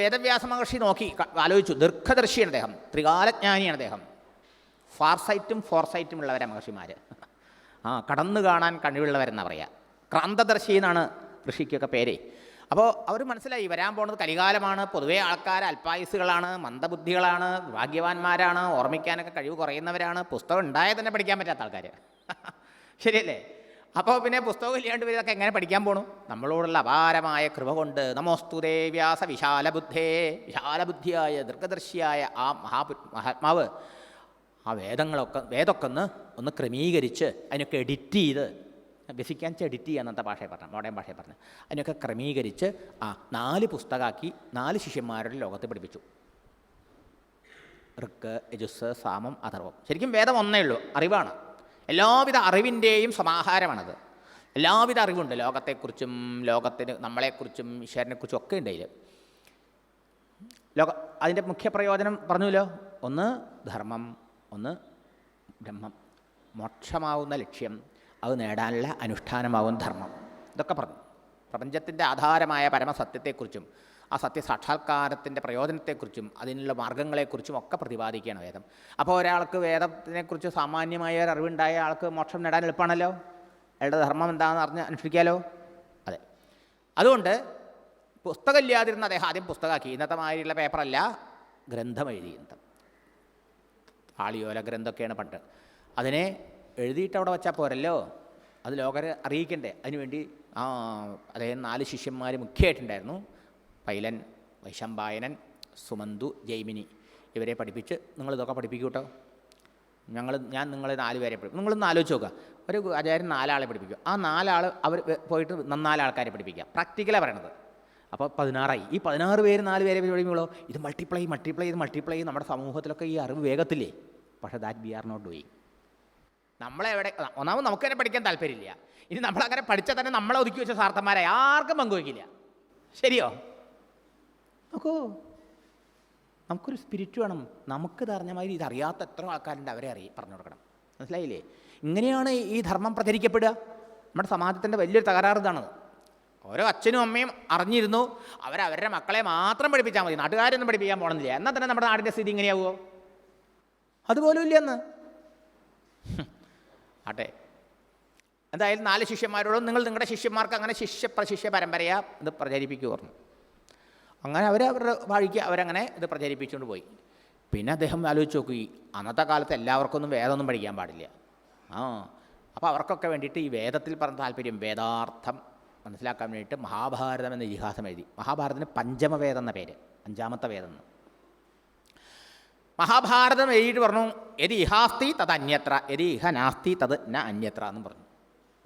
വേദവ്യാസ മഹർഷി നോക്കി ആലോചിച്ചു. ദീർഘദർശിയാണ് അദ്ദേഹം. ത്രികാലജ്ഞാനിയാണ് അദ്ദേഹം. ഫാർസൈറ്റും ഫോർസൈറ്റും ഉള്ളവരാ മഹർഷിമാർ ആ കടന്നു കാണാൻ കഴിവുള്ളവരെന്നാ പറയുക ക്രാന്തദർശി എന്നാണ് ഋഷിക്കൊക്കെ പേര്. അപ്പോൾ അവർ മനസ്സിലായി വരാൻ പോകുന്നത് കലികാലമാണ്. പൊതുവേ ആൾക്കാർ അൽപായുസുകളാണ് മന്ദബുദ്ധികളാണ് ഭാഗ്യവാന്മാരാണ് ഓർമ്മിക്കാനൊക്കെ കഴിവ് കുറയുന്നവരാണ്. പുസ്തകം ഉണ്ടായാൽ തന്നെ പഠിക്കാൻ പറ്റാത്ത ആൾക്കാർ ശരിയല്ലേ? അപ്പോൾ പിന്നെ പുസ്തകം ഇല്ലാണ്ട് ഇവരൊക്കെ എങ്ങനെ പഠിക്കാൻ പോണു? നമ്മളോടുള്ള അപാരമായ കൃപ കൊണ്ട് നമോസ്തുതേ വ്യാസ വിശാലബുദ്ധേ. വിശാലബുദ്ധിയായ ദീർഘദർശിയായ ആ മഹാപു മഹാത്മാവ് ആ വേദങ്ങളൊക്കെ വേദമൊക്കെ ഒന്ന് ഒന്ന് ക്രമീകരിച്ച് അതിനൊക്കെ എഡിറ്റ് ചെയ്ത് ബേസിക്കാൻ എഡിറ്റ് ചെയ്യുക എന്നത്തെ ഭാഷയെ പറഞ്ഞു മോഡേൺ ഭാഷയെ പറഞ്ഞു അതിനൊക്കെ ക്രമീകരിച്ച് ആ നാല് പുസ്തകമാക്കി നാല് ശിഷ്യന്മാരുടെ ലോകത്ത് പഠിപ്പിച്ചു. ഋക്ക് യജുസ് സാമം അഥർവം. ശരിക്കും വേദം ഒന്നേ ഉള്ളൂ അറിവാണ്. എല്ലാവിധ അറിവിന്റെയും സമാഹാരമാണത്. എല്ലാവിധ അറിവുണ്ട്. ലോകത്തെക്കുറിച്ചും ലോകത്തിന് നമ്മളെക്കുറിച്ചും ഈശ്വരനെക്കുറിച്ചും ഒക്കെ ഉണ്ട് അതിൽ ലോക അതിന്റെ മുഖ്യ പ്രയോജനം പറഞ്ഞല്ലോ ഒന്ന് ധർമ്മം ഒന്ന് ബ്രഹ്മം. മോക്ഷമാവുന്ന ലക്ഷ്യം അത് നേടാനുള്ള അനുഷ്ഠാനമാവും ധർമ്മം. ഇതൊക്കെ പറഞ്ഞു. പ്രപഞ്ചത്തിന്റെ ആധാരമായ പരമസത്യത്തെക്കുറിച്ചും ആ സത്യസാക്ഷാത്കാരത്തിന്റെ പ്രയോജനത്തെക്കുറിച്ചും അതിനുള്ള മാർഗങ്ങളെക്കുറിച്ചും ഒക്കെ പ്രതിപാദിക്കുകയാണ് വേദം. അപ്പോൾ ഒരാൾക്ക് വേദത്തിനെക്കുറിച്ച് സാമാന്യമായ ഒരു അറിവുണ്ടായ ആൾക്ക് മോക്ഷം നേടാൻ എളുപ്പമാണല്ലോ? അയാളുടെ ധർമ്മം എന്താണെന്ന് അറിഞ്ഞ് അനുഷ്ഠിക്കാമല്ലോ അതെ. അതുകൊണ്ട് പുസ്തകമില്ലാതിരുന്ന അദ്ദേഹം ആദ്യം പുസ്തകമാക്കി. ഇന്നത്തെ മാതിരിയുള്ള പേപ്പറല്ല ഗ്രന്ഥം എഴുതിയിരുന്നത് ആളിയോല ഗ്രന്ഥമൊക്കെയാണ് പണ്ട്. അതിനെ എഴുതിയിട്ട് അവിടെ വെച്ചാൽ പോരല്ലോ? അത് ലോകരെ അറിയിക്കണ്ടേ? അതിനുവേണ്ടി അദ്ദേഹം നാല് ശിഷ്യന്മാർ മുഖ്യമായിട്ടുണ്ടായിരുന്നു. പൈലൻ വൈശമ്പായനൻ സുമന്തു ജൈമിനി ഇവരെ പഠിപ്പിച്ച് നിങ്ങളിതൊക്കെ പഠിപ്പിക്കൂ കേട്ടോ ഞങ്ങൾ ഞാൻ നിങ്ങളെ നാല് പേരെ പഠിപ്പിക്കും. നിങ്ങളൊന്ന് ആലോചിച്ച് നോക്കുക ഒരു ആചാര്യൻ നാലാളെ പഠിപ്പിക്കുക ആ നാലാൾ അവർ പോയിട്ട് നന്നാൽ ആൾക്കാരെ പഠിപ്പിക്കുക പ്രാക്ടിക്കലാണ് പറയണത്. അപ്പോൾ പതിനാറായി. ഈ പതിനാറ് പേര് നാല് പേരെ പഠിപ്പിക്കുമ്പോൾ ഇത് മൾട്ടിപ്ലൈ മൾട്ടിപ്ലൈ ചെയ്ത് മൾട്ടിപ്ലൈ ചെയ്ത് നമ്മുടെ സമൂഹത്തിലൊക്കെ ഈ അറിവ് വേഗത്തില്ലേ? പക്ഷേ that be are not doing നമ്മളെവിടെ ഒന്നാമത് നമുക്ക് തന്നെ പഠിക്കാൻ താല്പര്യമില്ല. ഇനി നമ്മളങ്ങനെ പഠിച്ചാൽ തന്നെ നമ്മളെ ഒതുക്കി വെച്ച സാർത്ഥന്മാരെ ആർക്കും പങ്കുവയ്ക്കില്ല ശരിയോ? നോക്കൂ. നമുക്കൊരു സ്പിരിറ്റ് വേണം. നമുക്ക് അറിഞ്ഞ മാതിരി ഇതറിയാത്ത എത്ര ആൾക്കാരുണ്ട് അവരെ അറിയി പറഞ്ഞു കൊടുക്കണം. മനസ്സിലായില്ലേ? ഇങ്ങനെയാണ് ഈ ധർമ്മം പ്രചരിക്കപ്പെടുക. നമ്മുടെ സമാജത്തിന്റെ വലിയൊരു തകരാറ് ഇതാണ് ഓരോ അച്ഛനും അമ്മയും അറിഞ്ഞിരുന്നു അവരവരുടെ മക്കളെ മാത്രം പഠിപ്പിച്ചാൽ മതി. നാട്ടുകാരൊന്നും പഠിപ്പിക്കാൻ പോകണമെന്നില്ല എന്നാൽ തന്നെ നമ്മുടെ നാടിന്റെ സ്ഥിതി ഇങ്ങനെയാവുമോ അതുപോലും ഇല്ല എന്ന് ആട്ടെ. എന്തായാലും നാല് ശിഷ്യന്മാരോടും നിങ്ങൾ നിങ്ങളുടെ ശിഷ്യന്മാർക്ക് അങ്ങനെ ശിഷ്യ പ്രശിഷ്യ പരമ്പരയാ ഇത് പ്രചരിപ്പിക്കുമായിരുന്നു അങ്ങനെ അവർ അവരുടെ വഴിക്ക് അവരങ്ങനെ ഇത് പ്രചരിപ്പിച്ചുകൊണ്ട് പോയി. പിന്നെ അദ്ദേഹം ആലോചിച്ച് നോക്കി അന്നത്തെ കാലത്ത് എല്ലാവർക്കൊന്നും വേദമൊന്നും പഠിക്കാൻ പാടില്ല. ആ അപ്പോൾ അവർക്കൊക്കെ വേണ്ടിയിട്ട് ഈ വേദത്തിൽ പറഞ്ഞ താല്പര്യം വേദാർത്ഥം മനസ്സിലാക്കാൻ വേണ്ടിയിട്ട് മഹാഭാരതം എന്ന ഇതിഹാസം എഴുതി. മഹാഭാരതത്തിന് പഞ്ചമവേദം എന്ന പേര് അഞ്ചാമത്തെ വേദം എന്ന്. മഹാഭാരതം എഴുതിയിട്ട് പറഞ്ഞു എതി ഇഹാസ്തി തത് അന്യത്ര എതി ഇഹ നാസ്തി തത് ന അന്യത്ര എന്ന് പറഞ്ഞു.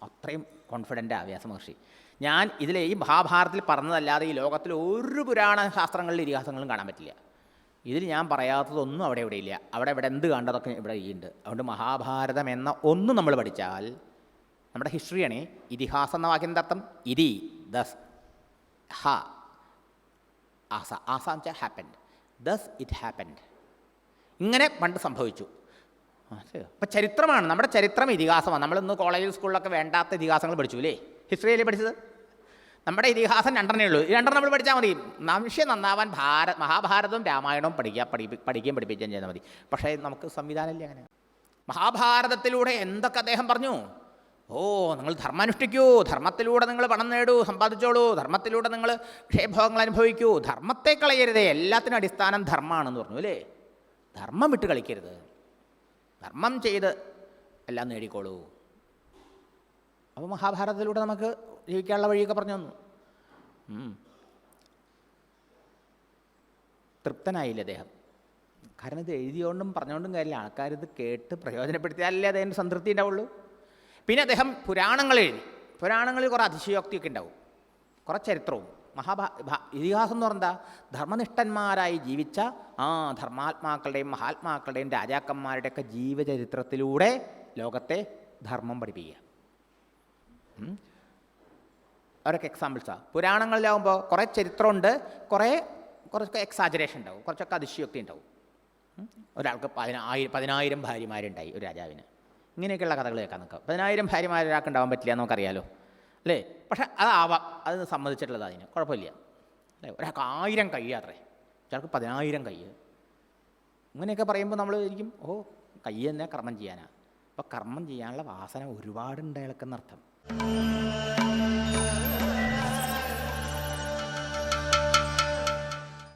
അത്രയും കോൺഫിഡന്റ് ആ വ്യാസമഹർഷി ഞാൻ ഇതിലെ ഈ മഹാഭാരതത്തിൽ പറഞ്ഞതല്ലാതെ ഈ ലോകത്തിൽ ഒരു പുരാണ ശാസ്ത്രങ്ങളിലും ഇതിഹാസങ്ങളും കാണാൻ പറ്റില്ല. ഇതിൽ ഞാൻ പറയാത്തതൊന്നും അവിടെ ഇവിടെ ഇല്ല. അവിടെ ഇവിടെ എന്ത് കണ്ടതൊക്കെ ഇവിടെ ഉണ്ട്. അതുകൊണ്ട് മഹാഭാരതം എന്ന ഒന്ന് നമ്മൾ പഠിച്ചാൽ നമ്മുടെ ഹിസ്റ്ററിയാണ് ഇതിഹാസം എന്ന വാക്കിന്റെ അർത്ഥം? ഇതി ദസ് ഹ ആസ. ആസ എന്ന് വെച്ചാൽ ഹാപ്പൻഡ് ദസ് ഇറ്റ് ഹാപ്പൻഡ് ഇങ്ങനെ പണ്ട് സംഭവിച്ചു. അപ്പം ചരിത്രമാണ്. നമ്മുടെ ചരിത്രം ഇതിഹാസമാണ്. നമ്മളിന്ന് കോളേജിൽ സ്കൂളിലൊക്കെ വേണ്ടാത്ത ഇതിഹാസങ്ങൾ പഠിച്ചു അല്ലേ? ഹിസ്റ്ററിയല്ലേ പഠിച്ചത്? നമ്മുടെ ഇതിഹാസം രണ്ടെണ്ണേ ഉള്ളൂ. ഈ രണ്ടെണ്ണം നമ്മൾ പഠിച്ചാൽ മതി. മനുഷ്യൻ നന്നാവാൻ ഭാര മഹാഭാരതവും രാമായണവും പഠിക്കുക പഠി പഠിക്കുകയും പഠിപ്പിക്കുകയും ചെയ്താൽ മതി. പക്ഷേ നമുക്ക് സംവിധാനമില്ല അങ്ങനെ. മഹാഭാരതത്തിലൂടെ എന്തൊക്കെ അദ്ദേഹം പറഞ്ഞു? ഓ നിങ്ങൾ ധർമ്മം അനുഷ്ഠിക്കൂ ധർമ്മത്തിലൂടെ നിങ്ങൾ പണം നേടൂ സമ്പാദിച്ചോളൂ. ധർമ്മത്തിലൂടെ നിങ്ങൾ ക്ഷേഭോഗങ്ങൾ അനുഭവിക്കൂ. ധർമ്മത്തെ കളയരുതേ. എല്ലാത്തിനും അടിസ്ഥാനം ധർമ്മമാണെന്ന് പറഞ്ഞു അല്ലേ? ധർമ്മം വിട്ട് കളിക്കരുത്. ധർമ്മം ചെയ്ത് എല്ലാം നേടിക്കോളൂ. അപ്പോൾ മഹാഭാരതത്തിലൂടെ നമുക്ക് ജീവിക്കാനുള്ള വഴിയൊക്കെ പറഞ്ഞു തന്നു. തൃപ്തനായില്ല അദ്ദേഹം. കാരണം ഇത് എഴുതിയോണ്ടും പറഞ്ഞുകൊണ്ടും കാര്യമില്ല. ആൾക്കാരിത് കേട്ട് പ്രയോജനപ്പെടുത്തിയാലല്ലേ അദ്ദേഹം സംതൃപ്തി ഉണ്ടാവുള്ളൂ. പിന്നെ അദ്ദേഹം പുരാണങ്ങൾ എഴുതി. പുരാണങ്ങളിൽ കുറേ അതിശയോക്തിയൊക്കെ ഉണ്ടാവും. കുറേ ചരിത്രവും. മഹാഭാ ഇതിഹാസം എന്ന് പറഞ്ഞാൽ ധർമ്മനിഷ്ഠന്മാരായി ജീവിച്ച ആ ധർമാത്മാക്കളുടെയും മഹാത്മാക്കളുടെയും രാജാക്കന്മാരുടെയൊക്കെ ജീവചരിത്രത്തിലൂടെ ലോകത്തെ ധർമ്മം പഠിപ്പിക്കുക. അവരൊക്കെ എക്സാമ്പിൾസാണ് പുരാണങ്ങളിലാവുമ്പോൾ കുറേ ചരിത്രമുണ്ട് കുറേ കുറച്ചൊക്കെ എക്സാജറേഷൻ ഉണ്ടാവും കുറച്ചൊക്കെ അതിശയൊക്കെ ഉണ്ടാവും. ഒരാൾക്ക് പതിനായിരം പതിനായിരം ഭാര്യമാരുണ്ടായി ഒരു രാജാവിന്. ഇങ്ങനെയൊക്കെയുള്ള കഥകൾ കേൾക്കാൻ നിൽക്കാം. പതിനായിരം ഭാര്യമാർ ഒരാൾക്ക് ഉണ്ടാവാൻ പറ്റില്ല നമുക്കറിയാലോ. അല്ലേ? പക്ഷേ അതാവാം അത് സമ്മതിച്ചിട്ടുള്ളത് അതിന്. കുഴപ്പമില്ല. അല്ലേ? ഒരാൾക്ക് ആയിരം കൈ അത്രേ. ചിലർക്ക് പതിനായിരം കൈ ഇങ്ങനെയൊക്കെ പറയുമ്പോൾ നമ്മൾ ഇരിക്കും ഓ കൈ തന്നെ കർമ്മം ചെയ്യാനാണ് അപ്പോൾ കർമ്മം ചെയ്യാനുള്ള വാസന ഒരുപാടുണ്ട് അയാൾക്കെന്നർത്ഥം